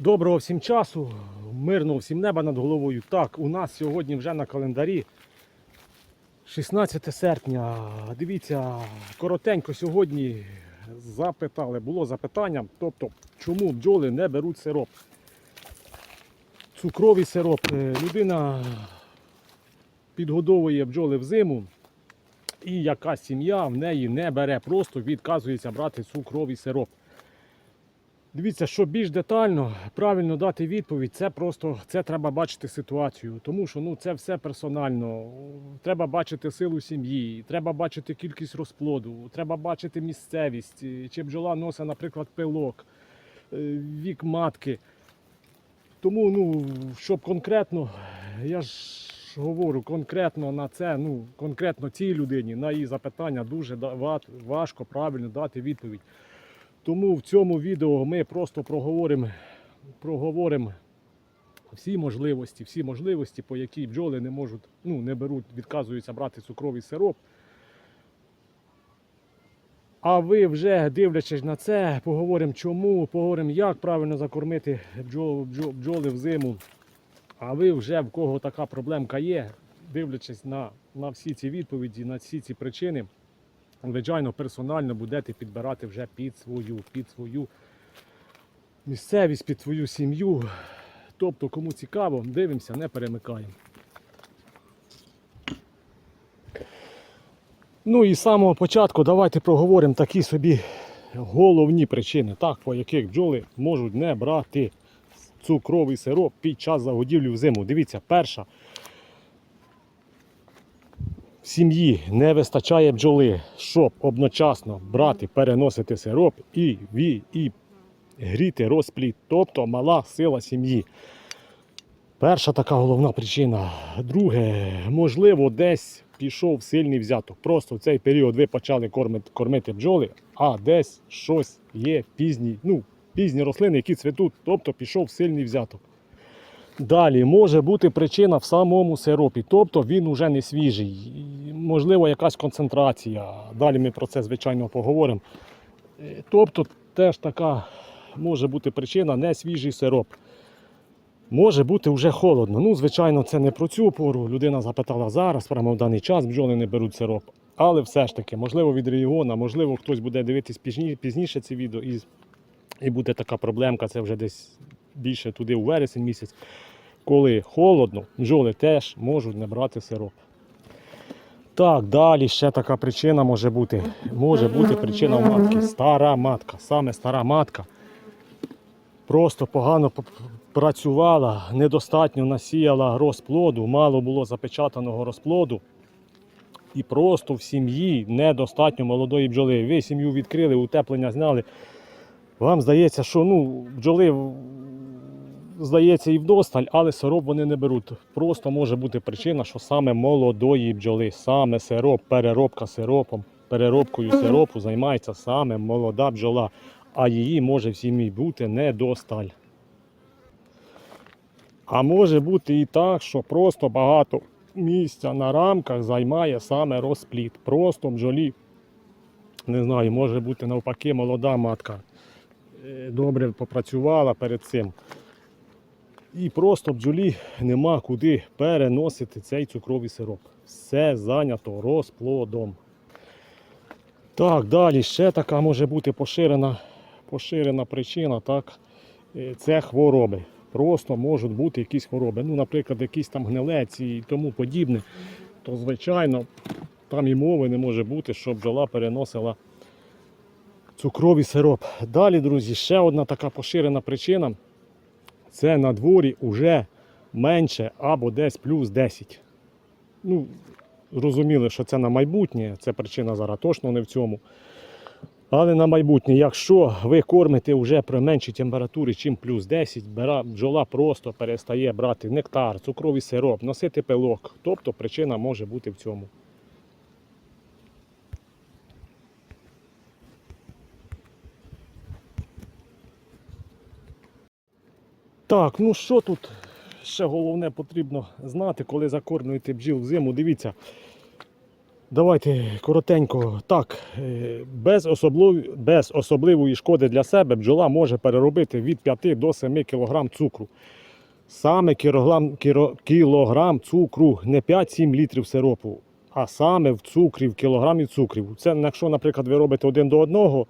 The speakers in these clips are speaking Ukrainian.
Доброго всім часу, мирного всім неба над головою. Так, у нас сьогодні вже на календарі 16 серпня. Дивіться, коротенько сьогодні запитали, було запитання, тобто, чому бджоли не беруть сироп. Цукровий сироп. Е, Людина підгодовує бджоли взиму, і якась сім'я в неї не бере, просто відказується брати цукровий сироп. Дивіться, що більш детально, правильно дати відповідь, це просто це треба бачити ситуацію. Тому що ну, це все персонально. Треба бачити силу сім'ї, треба бачити кількість розплоду, треба бачити місцевість, чи бджола носить, наприклад, пилок, е, вік матки. Тому, ну, щоб конкретно, я ж говорю, конкретно на це, ну, конкретно цій людині, на її запитання дуже важко правильно дати відповідь. Тому в цьому відео ми просто проговоримо, проговоримо всі можливості, всі можливості, по якій бджоли не можуть, ну, не беруть, відказуються брати цукровий сироп. А ви вже дивлячись на це, поговоримо чому, поговоримо, як правильно закормити бджол, бджол, бджоли взиму. А ви вже в кого така проблемка є, дивлячись на, на всі ці відповіді, на всі ці причини, звичайно, персонально будете підбирати вже під свою, під свою місцевість, під свою сім'ю. Тобто, кому цікаво, дивимося, не перемикаємо. Ну і з самого початку давайте проговоримо такі собі головні причини, так, по яких бджоли можуть не брати цукровий сироп під час загодівлі взиму. Дивіться, перша. Сім'ї не вистачає бджоли, щоб одночасно брати, переносити сироп і, ві- і гріти розплід, тобто мала сила сім'ї. Перша така головна причина. Друге, можливо, десь пішов сильний взяток. Просто в цей період ви почали кормити, кормити бджоли, а десь щось є пізні, ну, пізні рослини, які цвітуть, тобто пішов сильний взяток. Далі може бути причина в самому сиропі, тобто він уже не свіжий. Можливо, якась концентрація. Далі ми про це, звичайно, поговоримо. Е, Тобто теж така може бути причина не свіжий сироп. Може бути вже холодно. Ну, звичайно, це не про цю пору. Людина запитала зараз, прямо в даний час бджоли не беруть сироп. Але все ж таки, можливо, від регіону, можливо, хтось буде дивитись пізні- пізніше це відео і, і буде така проблемка, це вже десь більше туди у вересень місяць. Коли холодно, бджоли теж можуть не брати сироп. Так, далі ще така причина може бути. Може бути причина у матки. Стара матка. Саме стара матка просто погано працювала, недостатньо насіяла розплоду, мало було запечатаного розплоду. І просто в сім'ї недостатньо молодої бджоли. Ви сім'ю відкрили, утеплення зняли. Вам здається, що ну, бджоли здається і вдосталь, але сироп вони не беруть. Просто може бути причина, що саме молодої бджоли, саме сироп, переробка сиропом, переробкою сиропу займається саме молода бджола, а її може в сім'ї бути недосталь. А може бути і так, що просто багато місця на рамках займає саме розплід. Просто бджолі, не знаю, може бути навпаки молода матка. е, Добре попрацювала перед цим. І просто бджолі нема куди переносити цей цукровий сироп. Все зайнято розплодом. Так, далі ще така може бути поширена, поширена причина, так, е, це хвороби. Просто можуть бути якісь хвороби. Ну, наприклад, якісь там гнилець і тому подібне. То, звичайно, там і мови не може бути, щоб бджола переносила цукровий сироп. Далі, друзі, ще одна така поширена причина це на дворі вже менше або десь плюс 10. Ну, зрозуміли, що це на майбутнє, це причина зараз точно не в цьому. Але на майбутнє, якщо ви кормите вже при меншій температурі, чим плюс 10, бера- бджола просто перестає брати нектар, цукровий сироп, носити пилок. Тобто причина може бути в цьому. Так, ну що тут ще головне потрібно знати, коли закормлюєте бджіл взиму. Дивіться, Давайте коротенько. Так, е, без, особливої, без особливої шкоди для себе бджола може переробити від 5 до 7 кг цукру. Саме кілограм, кілограм цукру, не 5-7 літрів сиропу, а саме в цукрі, в кілограмі цукрів. Це якщо, наприклад, ви робите один до одного,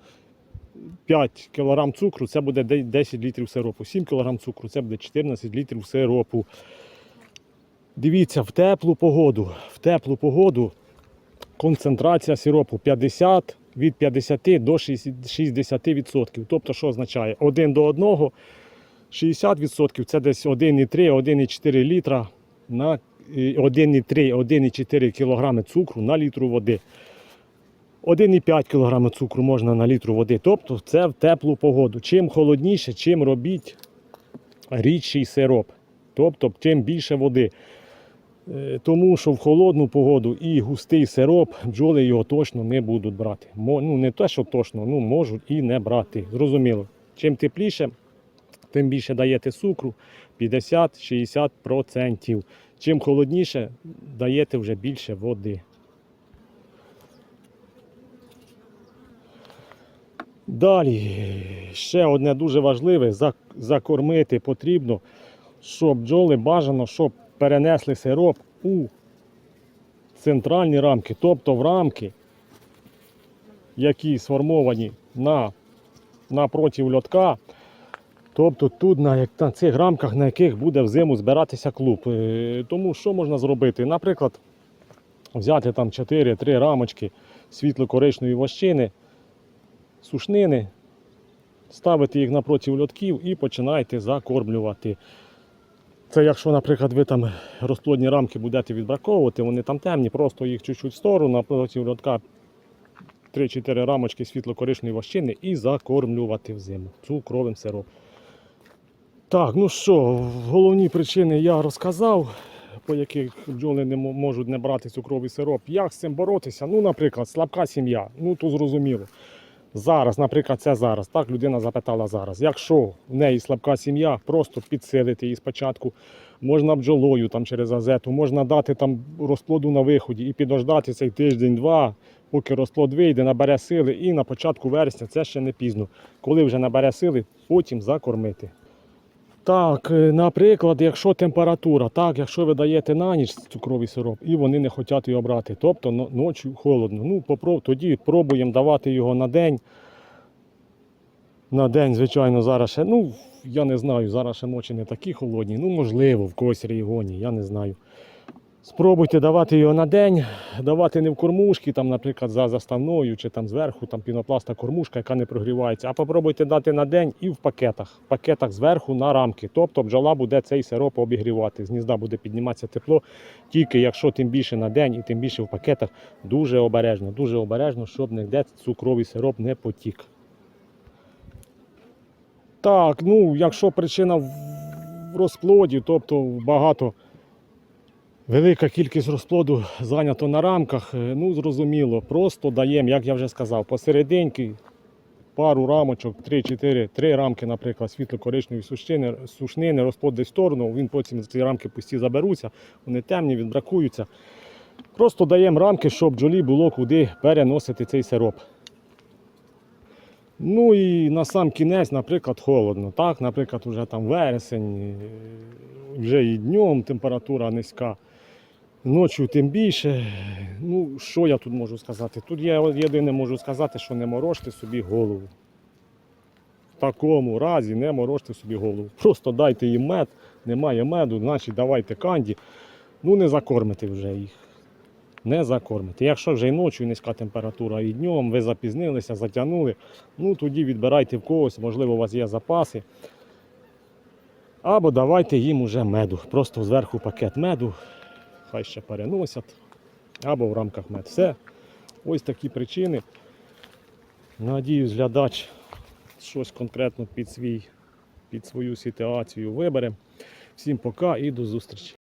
5 кг цукру це буде 10 літрів сиропу. 7 кг цукру це буде 14 літрів сиропу. Дивіться, в теплу погоду, в теплу погоду концентрація сиропу 50 від 50 до 60%. Тобто, що означає? Один до одного 60% це десь 1,3, 1,4 літра на е, 1,3, 1,4 кг цукру на літру води. 1,5 кг цукру можна на літру води. Тобто це в теплу погоду. Чим холодніше, чим робіть рідший сироп. Тобто, чим більше води. Е, Тому що в холодну погоду і густий сироп бджоли його точно не будуть брати. Ну не те, що точно, ну можуть і не брати. Зрозуміло. Чим тепліше, тим більше даєте цукру 50-60%. Чим холодніше, даєте вже більше води. Далі, ще одне дуже важливе, закормити потрібно, щоб бджоли бажано, щоб перенесли сироп у центральні рамки, тобто в рамки, які сформовані на, напроти льотка. Тобто тут на, на цих рамках, на яких буде взиму збиратися клуб. Е, Тому що можна зробити? Наприклад, взяти там 4-3 рамочки світло-коричної вощини, сушнини, ставити їх напроти льотків і починаєте закормлювати. Це якщо, наприклад, ви там розплодні рамки будете відбраковувати, вони там темні, просто їх чуть-чуть в сторону, напроти льотка 3-4 рамочки світло-коричної вощини і закормлювати взиму цукровим сиропом. Так, ну що, головні причини я розказав, по яких бджоли не можуть не брати цукровий сироп. Як з цим боротися? Ну, наприклад, слабка сім'я. Ну, то зрозуміло. Зараз, наприклад, це зараз. Так людина запитала зараз. Якщо в неї слабка сім'я, просто підсилити її спочатку. Можна бджолою там через газету, можна дати там розплоду на виході і підождати цей тиждень-два, поки розплод вийде, набере сили, і на початку вересня це ще не пізно. Коли вже набере сили, потім закормити. Так, е, наприклад, якщо температура, так, якщо ви даєте на ніч цукровий сироп і вони не хочуть його брати, тобто но- ночі холодно. Ну, попроб, тоді пробуємо давати його на день. На день, звичайно, зараз ще, ну, я не знаю, зараз ще ночі не такі холодні. Ну, можливо, в когось регіоні, я не знаю. Спробуйте давати його на день, давати не в кормушки, там, наприклад, за заставною чи там зверху там пінопласта кормушка, яка не прогрівається, а попробуйте дати на день і в пакетах. В пакетах зверху на рамки. Тобто бджола буде цей сироп обігрівати. З гнізда буде підніматися тепло. Тільки якщо тим більше на день і тим більше в пакетах, дуже обережно, дуже обережно, щоб ніде цукровий сироп не потік. Так, ну, якщо причина в розплоді, тобто багато велика кількість розплоду зайнято на рамках, е, ну зрозуміло, просто даємо, як я вже сказав, посерединки пару рамочок, 3-4, 3 рамки, наприклад, світло-коричневої сушнини, сушнини, розплод десь в сторону, він потім ці рамки пусті заберуться, вони темні, відбракуються. Просто даємо рамки, щоб бджолі було куди переносити цей сироп. Ну і на сам кінець, наприклад, холодно. Так, наприклад, вже там вересень, е, вже і днем температура низька. Ночі тим більше. Ну, що я тут можу сказати? Тут я єдине можу сказати, що не морожте собі голову. В такому разі не морожте собі голову. Просто дайте їм мед, немає меду, значить давайте канді. Ну не закормите вже їх. Не закормите. Якщо вже і ночі низька температура і днем, ви запізнилися, затягнули, ну тоді відбирайте в когось, можливо, у вас є запаси. Або давайте їм уже меду. Просто зверху пакет меду, хай ще переносять, або в рамках мед. Все. Ось такі причини. Надіюсь, глядач щось конкретно під, свій, під свою ситуацію вибере. Всім пока і до зустрічі.